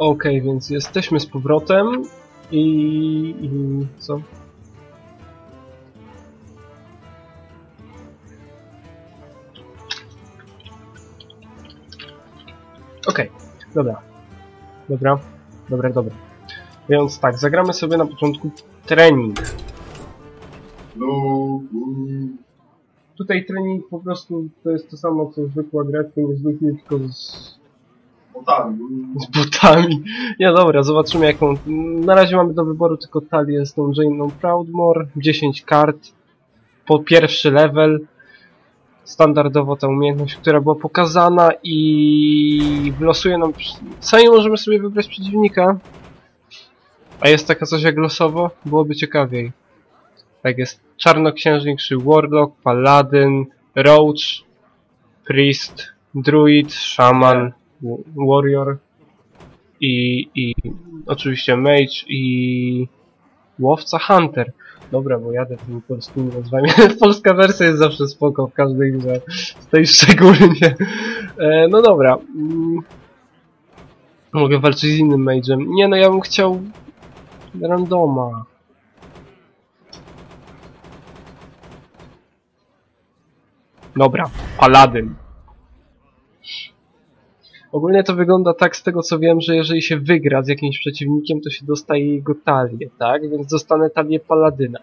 Okej, więc jesteśmy z powrotem i... i co? Okej, dobra. Dobra, dobra, dobra. Więc tak, zagramy sobie na początku trening. Tutaj trening po prostu to jest to samo co zwykła gra, tylko tylko z, botami. mm. z botami. Nie dobra, zobaczymy jaką... Na razie mamy do wyboru tylko talię z tą Jane'ą Proudmore, 10 kart, po pierwszy level, standardowo ta umiejętność, która była pokazana i wylosuje nam... Sami możemy sobie wybrać przeciwnika, a jest taka coś jak losowo, byłoby ciekawiej. Tak jest Czarnoksiężnik, czy Warlock, Paladyn, Roach, Priest, Druid, Shaman, w- Warrior i, i oczywiście Mage i Łowca Hunter. Dobra, bo jadę tymi polskimi nazwami. Polska wersja jest zawsze spoko w każdej grze. Z tej szczególnie. E, no dobra. Mm. Mogę walczyć z innym mage'em. Nie no, ja bym chciał randoma. Dobra, Paladyn. Ogólnie to wygląda tak z tego co wiem, że jeżeli się wygra z jakimś przeciwnikiem, to się dostaje jego talię, tak? Więc dostanę talię Paladyna.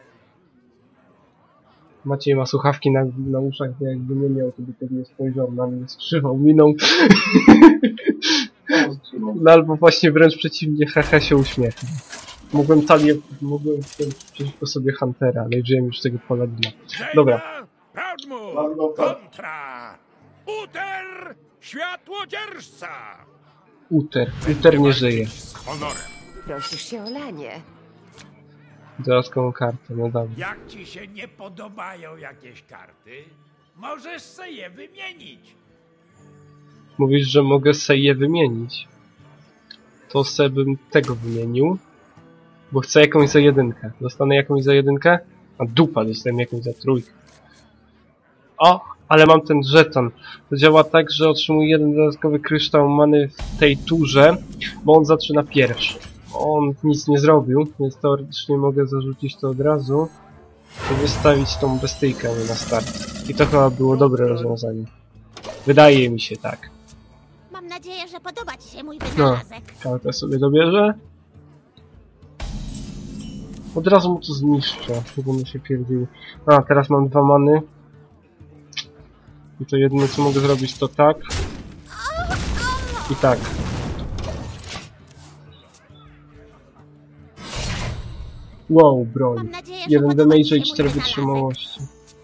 Maciej ma słuchawki na, na uszach, bo jakby nie miał, to by pewnie spojrzał na mnie, skrzywał miną. No albo właśnie wręcz przeciwnie, haha się uśmiecha. Mogłem talię, mogłem przeciwko sobie Huntera, ale wziąłem już tego Paladyna. Dobra. Kontra Uter Światłodzierżca! Uter. Uter nie żyje. Z honorem. Prosisz się o lanie. Dodatkową kartę, no dobra. Jak ci się nie podobają jakieś karty, możesz se je wymienić. Mówisz, że mogę se je wymienić. To se bym tego wymienił. Bo chcę jakąś za jedynkę. Dostanę jakąś za jedynkę? A dupa, dostałem jakąś za trójkę. O! Ale mam ten żeton. To działa tak, że otrzymuję jeden dodatkowy kryształ many w tej turze, bo on zaczyna pierwszy. On nic nie zrobił, więc teoretycznie mogę zarzucić to od razu i wystawić tą bestyjkę na start. I to chyba było dobre rozwiązanie. Wydaje mi się tak. Mam nadzieję, że podoba Ci się mój No. wynalazek. Kartę sobie dobierze. Od razu mu to zniszczę, żeby mu się pierdził. A, teraz mam dwa many. I to jedyne co mogę zrobić to tak. I tak. Wow, broń. Jeden damage i mój 4 wynalazek. wytrzymałości.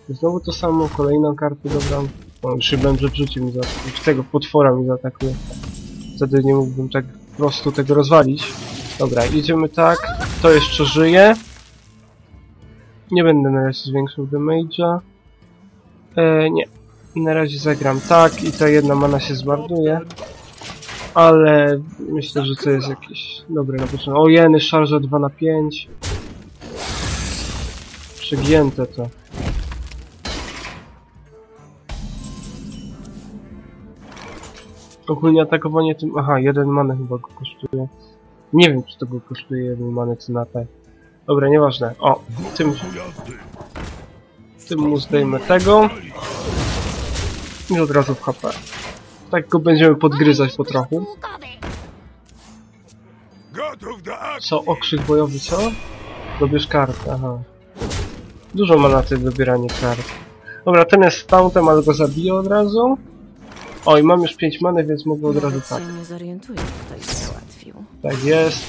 Znowu to samo, kolejną kartę dobram. O, szybem, że w życiu mi zaatakuje. Tego potwora mi zaatakuje. Wtedy nie mógłbym tak po prostu tego rozwalić. Dobra, idziemy tak. To jeszcze żyje. Nie będę na razie zwiększał damage'a. E, nie. Na razie zagram tak i ta jedna mana się zmarnuje. Ale myślę, że to jest jakieś dobre na początku. O jeny, szarża 2 na 5 Przegięte to. Ogólnie atakowanie tym... Aha, jeden many chyba go kosztuje. Nie wiem, czy to go kosztuje jeden many, czy na te. Dobra, nieważne. O, tym... Tym mu zdejmę tego. I od razu w HP. Tak go będziemy podgryzać po trochu. Co? Okrzyk bojowy, co? Dobierz kartę, aha. Dużo ma na tym wybieranie kart. Dobra, ten jest stauntem, ale go zabiję od razu. O, i mam już 5 many, więc mogę od razu tak. Tak jest.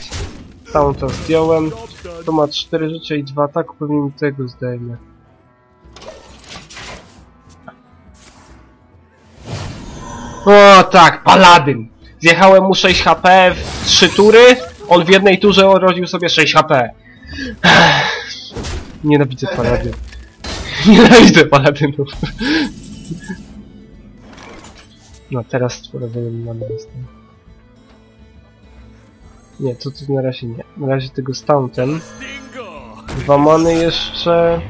Staunta zdjąłem. To ma 4 życia i 2 ataku, pewnie mi tego zdejmie. O tak, paladyn! Zjechałem mu 6 HP w 3 tury, on w jednej turze urodził sobie 6 HP. Ech, Nienawidzę paladynów. Nienawidzę paladynów. No teraz stworowałem mamy jestem. Nie, to, to na razie nie. Na razie tego. Dingo! Dwa many jeszcze...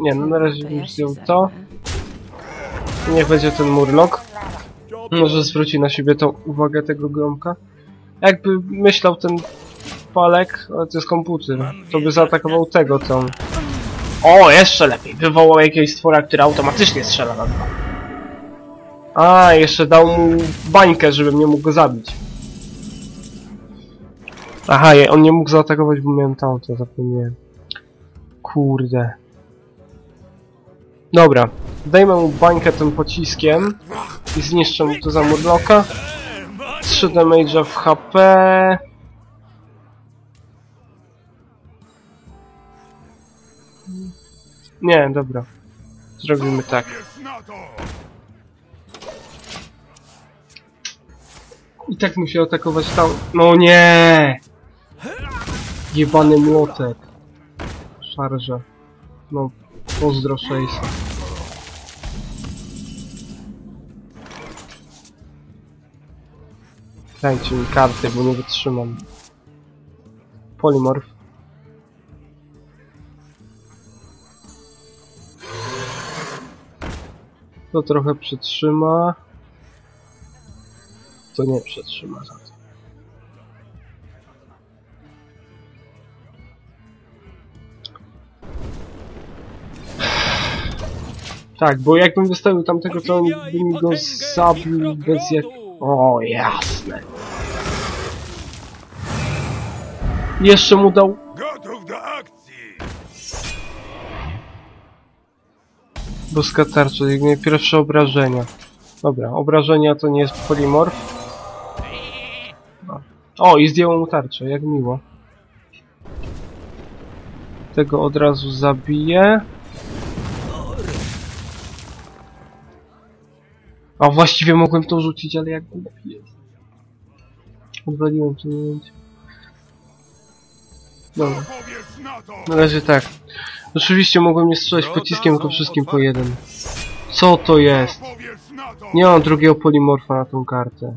Nie, no na razie bym wziął to. Niech będzie ten murlock. Może zwróci na siebie tą uwagę tego gromka. Jakby myślał ten palek, ale to jest komputer, to by zaatakował tego, tą... O, jeszcze lepiej! Wywołał jakiegoś stwora, który automatycznie strzela na dwa. A, jeszcze dał mu bańkę, żebym nie mógł go zabić. Aha, je- on nie mógł zaatakować, bo miałem tamto, zapomniałem. Kurde. Dobra, dajmy mu bańkę tym pociskiem i zniszczę mu to za murloka. 3 damage'a w HP. Nie, dobra. Zrobimy tak. I tak musi atakować tam. No nie! Jebany młotek. Szarża. No, pozdro 600. Dajcie mi karty, bo nie wytrzymam. Polymorf. To trochę przytrzyma. To nie przetrzyma za to. Tak, bo jakbym wystawił tamtego, to on by mi go zabił bez jak... O, jasne. Jeszcze mu dał... Gotów do akcji! Boska tarcza, jak pierwsze obrażenia. Dobra, obrażenia to nie jest polimorf. O, i zdjęło mu tarczę, jak miło. Tego od razu zabiję. A właściwie mogłem to rzucić, ale jak głupi jest. Odwaliłem w momencie. Dobra. Na razie tak. Oczywiście mogłem nie strzelać pociskiem, tylko wszystkim po jeden. Co to jest? Nie mam drugiego polimorfa na tą kartę.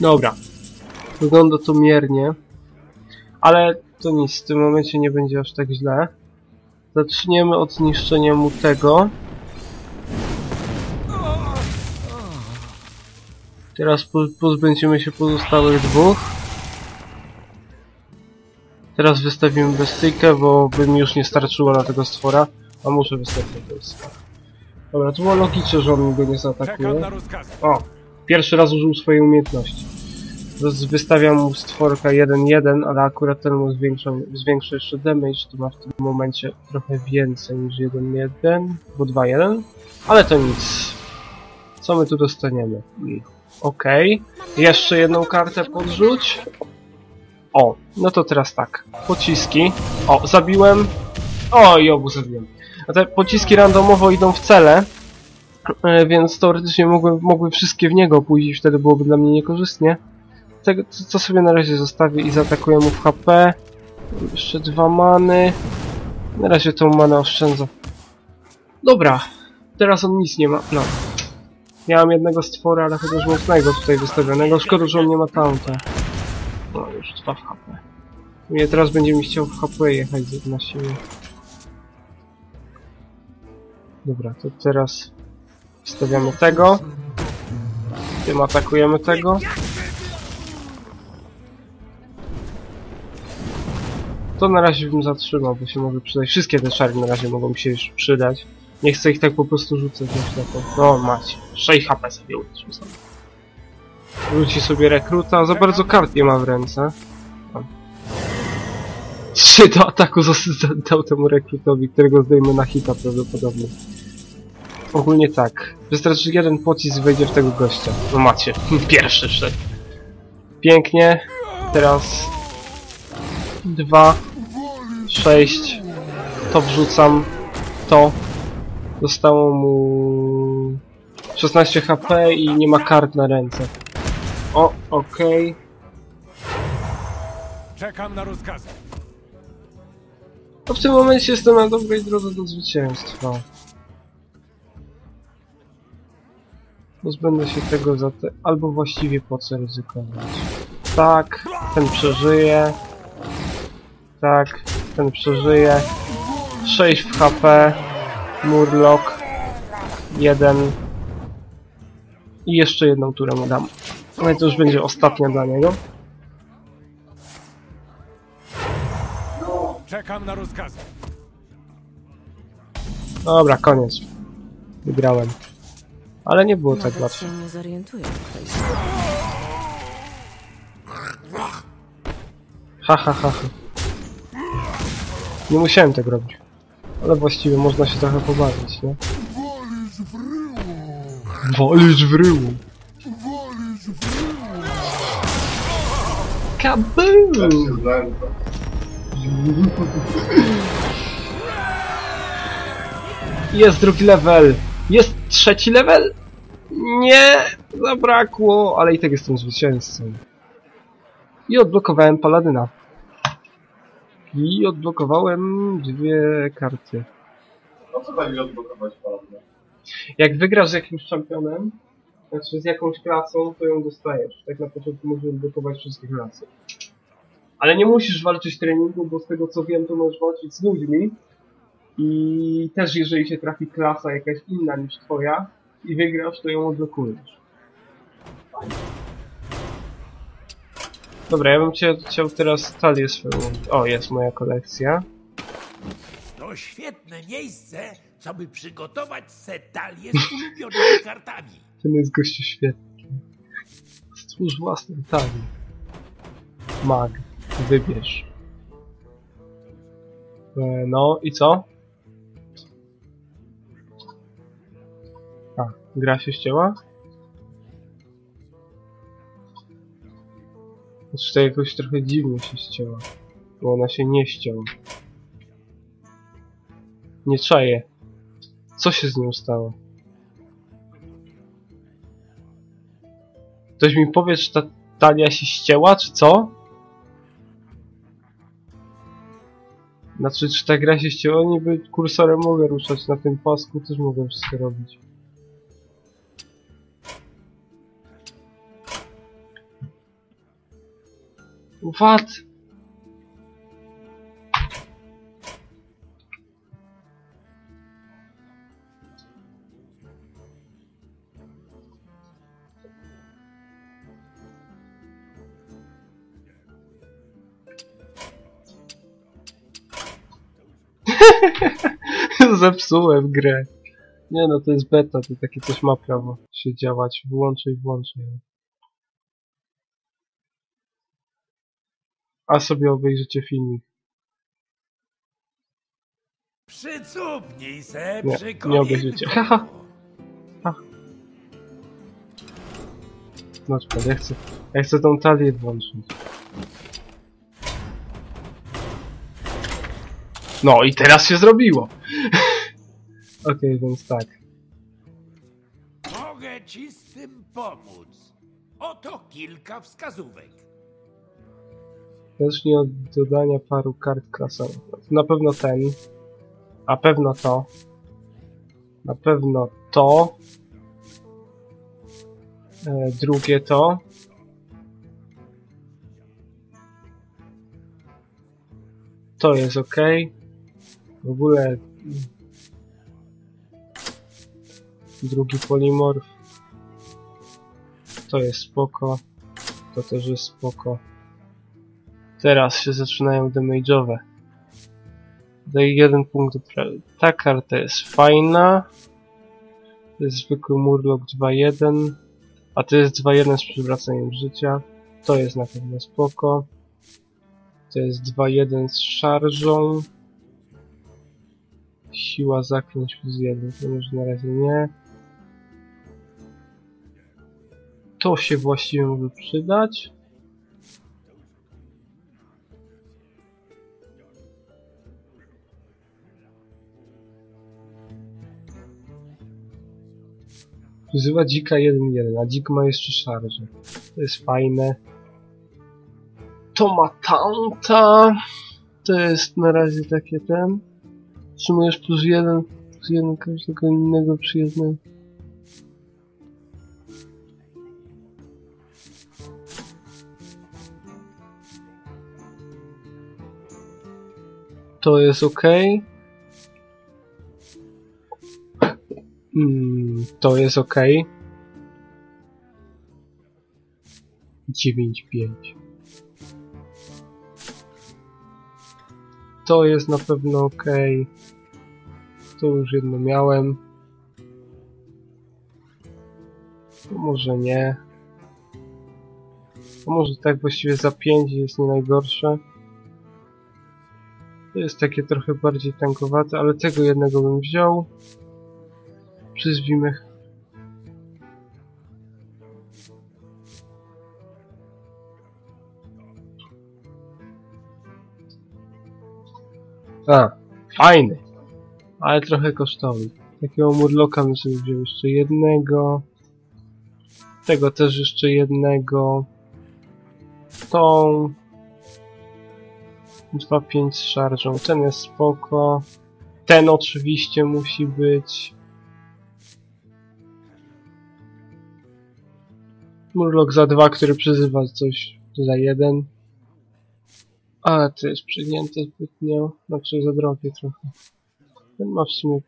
Dobra. Wygląda to miernie. Ale to nic, w tym momencie nie będzie aż tak źle. Zaczniemy od zniszczenia mu tego. Teraz po pozbędziemy się pozostałych dwóch. Teraz wystawimy bestyjkę, bo by mi już nie starczyło na tego stwora. A muszę wystawić tego stwora. Dobra, to było logiczne, że on mi go nie zaatakuje. O! Pierwszy raz użył swojej umiejętności. Wystawiam mu stworka 1-1, ale akurat ten mu zwiększa, zwiększa jeszcze damage, to ma w tym momencie trochę więcej niż 1-1, bo 2-1. Ale to nic. Co my tu dostaniemy? Okej. Jeszcze jedną kartę podrzuć. O, no to teraz tak. Pociski. O, zabiłem. O, i obu zabiłem. A te pociski randomowo idą w cele, e, więc teoretycznie mogły, mogły wszystkie w niego pójść wtedy byłoby dla mnie niekorzystnie. Tego, to sobie na razie zostawię i zaatakuję mu w HP. Jeszcze dwa many. Na razie tą manę oszczędzę. Dobra, teraz on nic nie ma. No. Miałem jednego stwora, ale chociaż mocnego tutaj wystawionego. Szkoda, że on nie ma taunta. No, już dwa w HP. Mnie teraz będzie mi chciał w HP jechać na siłę. Dobra, to teraz wstawiamy tego. Tym atakujemy tego. To na razie bym zatrzymał, bo się może przydać. Wszystkie te szary na razie mogą mi się już przydać. Nie chcę ich tak po prostu rzucać na to. No macie. 6 HP sobie rzucam. Rzuci sobie rekruta. Za bardzo kart nie ma w ręce. O. Trzy do ataku dał temu rekrutowi, którego zdejmę na hita prawdopodobnie. Ogólnie tak. Wystarczy jeden pocisk wejdzie w tego gościa. No macie. Pierwszy wszedł. Pięknie. Teraz... Dwa. Sześć. To wrzucam. To. Zostało mu... 16 HP i nie ma kart na ręce. O, okej. Czekam na rozkazy. To w tym momencie jestem na dobrej drodze do zwycięstwa. Pozbędę się tego za te... Albo właściwie po co ryzykować. Tak, ten przeżyje. Tak, ten przeżyje. 6 w HP. Murloc. Jeden. I jeszcze jedną turę mu dam. Ale to już będzie ostatnia dla niego. Czekam na rozkazy. Dobra, koniec. Wygrałem. Ale nie było tak łatwo. się nie zorientują, kto jest. Ha, ha, ha, ha. Nie musiałem tego robić. Ale właściwie można się trochę pobawić, nie? Wolisz w ryłu. Kaboom! Jak się znęca. Jest drugi level! Jest trzeci level! Nie! Zabrakło! Ale i tak jestem zwycięzcą. I odblokowałem paladyna. I odblokowałem dwie karty. No co tak odblokować paladynę? Jak wygrasz z jakimś czempionem, znaczy z jakąś klasą, to ją dostajesz. Tak na początku możesz odblokować wszystkie klasy. Ale nie musisz walczyć treningu, bo z tego co wiem, to możesz walczyć z ludźmi. I też jeżeli się trafi klasa jakaś inna niż twoja i wygrasz, to ją odblokujesz. Dobra, ja bym cię, chciał teraz talię swoją... O, jest moja kolekcja. To świetne miejsce, co by przygotować setalię z ulubionymi kartami. Ten jest gościu świetny. Stwórz własną talię. Mag. Wybierz. E, no i co? A, gra się ścięła? Znaczy to jakoś trochę dziwnie się ścięła. Bo ona się nie ścięła. Nie czaję. Co się z nią stało? Ktoś mi powie, czy ta talia się ścięła, czy co? Znaczy, czy ta gra się ścięła? Niby kursorem mogę ruszać na tym pasku, też mogę wszystko robić. What? Zepsułem grę. Nie no, to jest beta, to takie coś ma prawo się działać. Wyłączę i włączę ją. A sobie obejrzycie filmik. Przycupnij se Nie, przy nie obejrzycie. Haha. No czekaj, ja chcę, ja chcę tą talię włączyć. No i teraz się zrobiło. Okej, więc tak. Mogę ci z tym pomóc. Oto kilka wskazówek. Zacznij od dodania paru kart klasowych. Na pewno ten. Na pewno to. Na pewno to. E, drugie to. To jest ok. W ogóle drugi polimorf. To jest spoko. To też jest spoko. Teraz się zaczynają damage'owe. Daję jeden punkt Ta karta jest fajna. To jest zwykły Murloc 2-1. A to jest 2-1 z przywracaniem życia. To jest na pewno spoko. To jest 2-1 z szarżą. Siła zaklęć plus 1. To może na razie nie. To się właściwie może przydać. Używa dzika 1-1, a dzik ma jeszcze szarże. To jest fajne. To ma tanta. To jest na razie takie ten. Trzymujesz plus 1, plus 1 każdego innego przyjezdnego. To jest ok. Mm, to jest ok. 9,5. To jest na pewno ok. To już jedno miałem. To może nie. To może tak właściwie za 5 jest nie najgorsze. To jest takie trochę bardziej tankowate, ale tego jednego bym wziął. Przyzwijmy. A, fajny. Ale trochę kosztowny. Takiego murloka bym sobie wziął jeszcze jednego. Tego też jeszcze jednego. Tą. 2.5 z szarżą. Ten jest spoko. Ten oczywiście musi być. Murloc za dwa, który przyzywa coś za jeden. Ale to jest przygnięte zbytnio. Znaczy za drogie trochę. Ten ma w sumie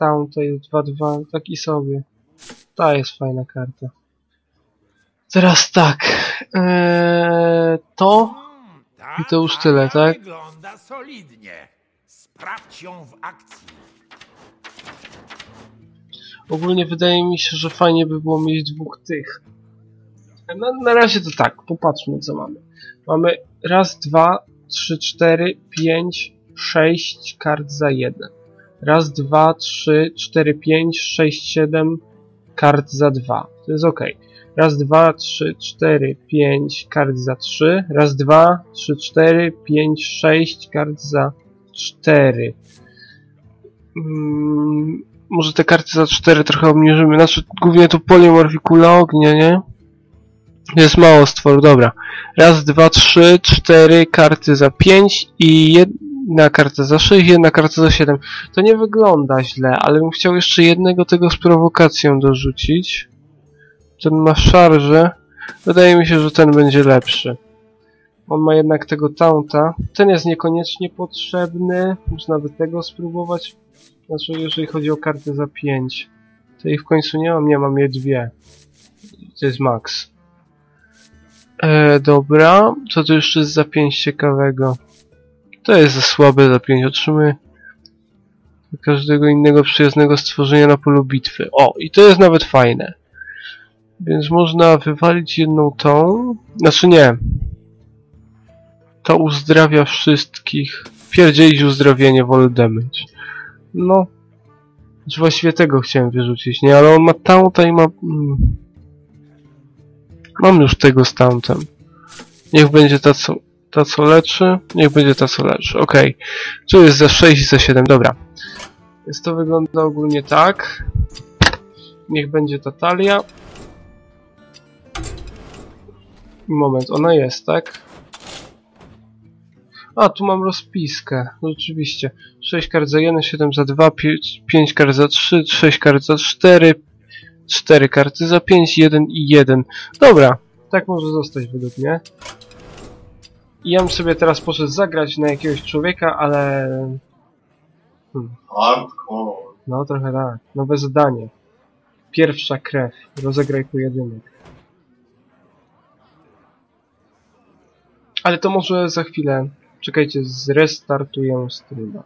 tam to jest 2-2, taki sobie. Ta jest fajna karta. Teraz tak. Eee, to I to już tyle, tak? Wygląda solidnie. Sprawdź ją w akcji. Ogólnie wydaje mi się, że fajnie by było mieć dwóch tych. Na, na razie to tak, popatrzmy co mamy. Mamy raz, dwa, trzy, cztery, pięć, sześć kart za jeden. Raz, dwa, trzy, cztery, pięć, sześć, siedem kart za dwa. To jest ok. Raz, dwa, trzy, cztery, pięć kart za trzy. Raz, dwa, trzy, cztery, pięć, sześć kart za cztery. Mm, może te karty za 4 trochę obniżymy. Znaczy, głównie tu polimorf i kula ognia, nie? Jest mało stworu, dobra. Raz, dwa, trzy, cztery karty za 5 i jedna karta za 6, jedna karta za 7. To nie wygląda źle, ale bym chciał jeszcze jednego tego z prowokacją dorzucić. Ten ma szarże. Wydaje mi się, że ten będzie lepszy. On ma jednak tego taunta. Ten jest niekoniecznie potrzebny. Można by tego spróbować. Znaczy, jeżeli chodzi o karty za 5. To ich w końcu nie mam, nie mam je dwie. To jest max. E, dobra, co tu jeszcze jest za 5 ciekawego? To jest za słabe za 5. Otrzymy każdego innego przyjaznego stworzenia na polu bitwy. O, i to jest nawet fajne. Więc można wywalić jedną tą. Znaczy nie. To uzdrawia wszystkich. Pierdzielić uzdrowienie, wolę damage. No. Znaczy właściwie tego chciałem wyrzucić, nie? Ale on ma taunta i ma... Mm. Mam już tego z tauntem. Niech będzie ta co, ta co leczy. Niech będzie ta co leczy. Okej. Tu jest za 6 i za 7. Dobra. Więc to wygląda ogólnie tak. Niech będzie ta talia. Moment, ona jest, tak? A, tu mam rozpiskę. No, Rzeczywiście. 6 kart za 1, 7 za 2, 5 kart za 3, 6 kart za 4, 4 karty za 5, 1 i 1. Dobra, tak może zostać według mnie. I ja bym sobie teraz poszedł zagrać na jakiegoś człowieka, ale... Hardcore. No trochę tak. Nowe zadanie. Pierwsza krew. Rozegraj pojedynek. Ale to może za chwilę. Czekajcie, zrestartuję streama.